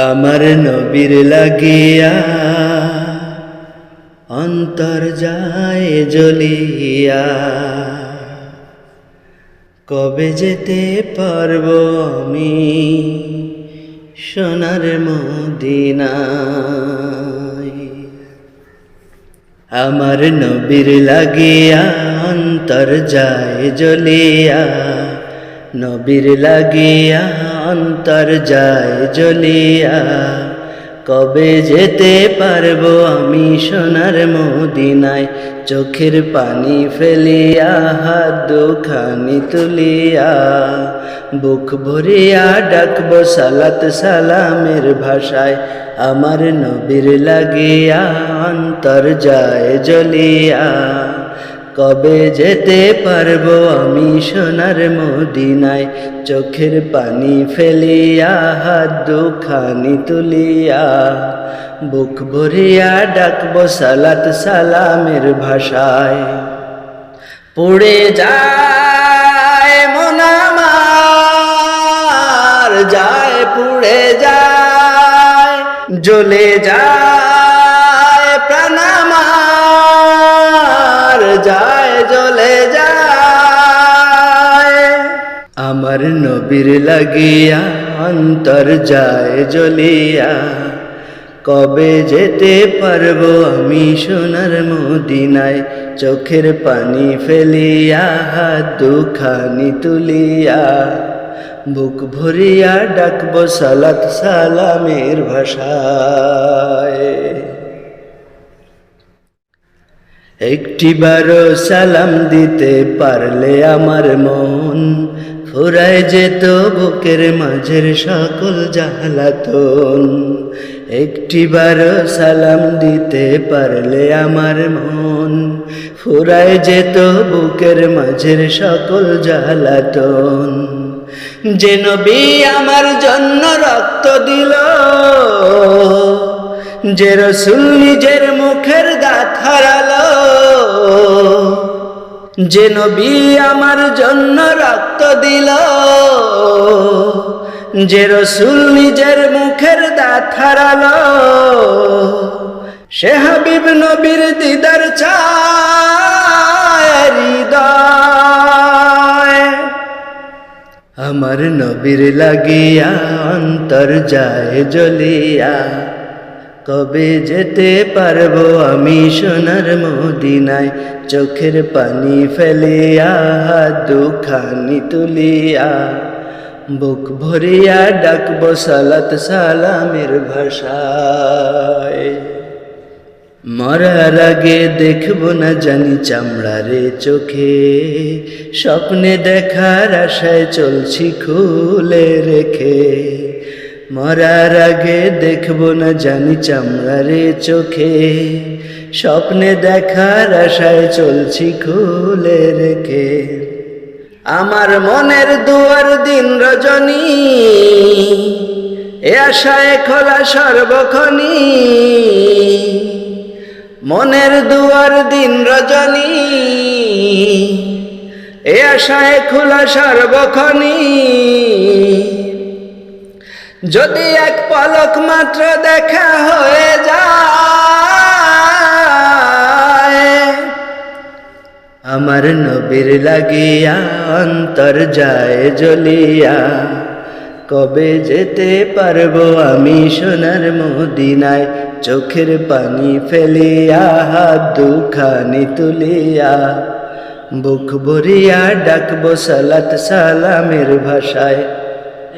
আমার নবীর লাগিয়া অন্তর যায় জ্বলিয়া। কবে যেতে পারব আমি সোনার মদিনায়? আমার নবীর লাগিয়া অন্তর যায় জ্বলিয়া, নবীর লাগিয়া অন্তর যায় জ্বলিয়া, কবে যেতে পারব আমি সোনার মদিনায়? চোখের পানি ফেলিয়া, হাত দুখানি তুলিয়া, বুক ভরিয়া ডাকবো সালাত সালামের ভাষায়। আমার নবীর লাগিয়া অন্তর যায় জ্বলিয়া। কবে যেতে পারব আমি সোনার মদিনায়? চোখের পানি ফেলিয়া, হাত দুখানি তুলিয়া, বুক ভরিয়া ডাকবো সালাত সালামের ভাষায়। পড়ে যায় মনামার যায়, পুড়ে যায়, জ্বলে যায় প্রাণামার যায় জ্বলে যায়। আমার নবীর লাগিয়া অন্তর যায় জ্বলিয়া। কবে যেতে পারব আমি সোনার মদিনায়, চোখের পানি ফেলিয়া, হাত দুখানি তুলিয়া। বুক ভরিয়া ডাকবো সালাত সালামের ভাষায়। একটি বারো সালাম দিতে পারলে আমার মন ফুরায় যেত বুকের মাঝের সকল জালাতন একটি বারো সালাম দিতে পারলে আমার মন ফুরায় যেত বুকের মাঝের সকল জালাতন যে নবী আমার জন্য রক্ত দিল, যে রসুল নিজের মুখের দাঁত হারালো যে নবী আমার জন্য রক্ত দিল, যে রসুল নিজের মুখের দাঁত হারালো, সে হাবিব নবীর দিদার আমার নবীর লাগিয়া অন্তর যায় জ্বলিয়া। কবে যেতে পারব আমি সোনার মদিনায়? চোখের পানি ফেলিয়া দুখানি তুলিয়া, বুক ভরিয়া ডাকবো সালাত সালামের ভাষায়। মরার আগে দেখব না জানি চামড়ারে চোখে, স্বপ্নে দেখার আশায় চলছি খুলে রেখে। মরার আগে দেখব না জানি চামড়ারে চোখে। স্বপ্নে দেখার আশায় চলছি খুলে রেখে। আমার মনের দুয়ার দিন রজনী, এ আশায় খোলা সর্বক্ষণী। মনের দুয়ার দিন রজনী, এ আশায় খোলা সর্বক্ষণী। যদি এক পলক মাত্র দেখা হয়ে যায়, আমার নবীর লাগিয়া অন্তর যায় জ্বলিয়া, কবে যেতে পারব আমি সোনার মদিনায়? চোখের পানি ফেলিয়া, হাত দুখানি তুলিয়া, বুক ভরিয়া ডাকবো সালাত সালামের ভাষায়।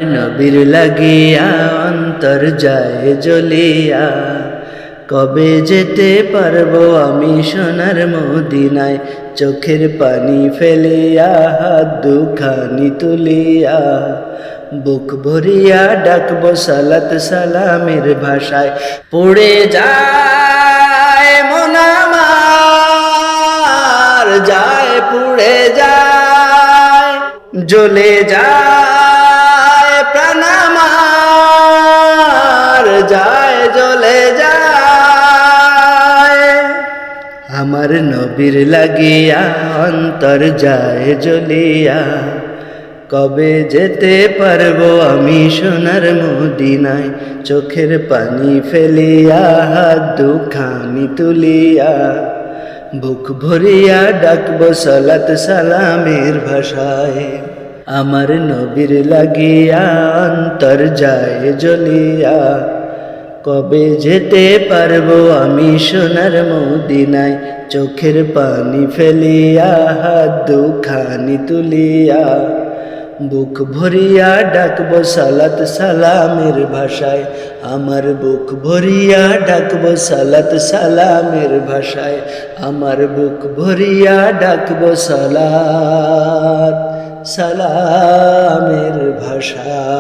নবীর লাগিয়া অন্তর যায় জ্বলিয়া, কবে যেতে পারব আমি সোনার মদিনায়? চোখের পানি ফেলিয়া, হাত দুখানি তুলিয়া, বুক ভরিয়া ডাকবো সালাত সালামের ভাষায়, পড়ে যায় মনামার যায় পুড়ে যায়, জ্বলে যায়। নবীর লাগিয়া, অন্তর যায় জ্বলিয়া। কবে যেতে পারব আমি সোনার মদিনায়, চোখের পানি ফেলিয়া, হাত দুখানি তুলিয়া। বুক ভরিয়া ডাকবো সালাত সালামের ভাষায়। আমার নবীর লাগিয়া, অন্তর যায় জ্বলিয়া। কবে যেতে পারব আমি সোনার মদিনায়? চোখের পানি ফেলিয়া, হাত দুখানি তুলিয়া, বুক ভরিয়া ডাকবো সালাত সালামের ভাষায়। আমার বুক ভরিয়া ডাকবো সালাত সালামের ভাষায়। আমার বুক ভরিয়া ডাকবো সালাত সালামের ভাষায়।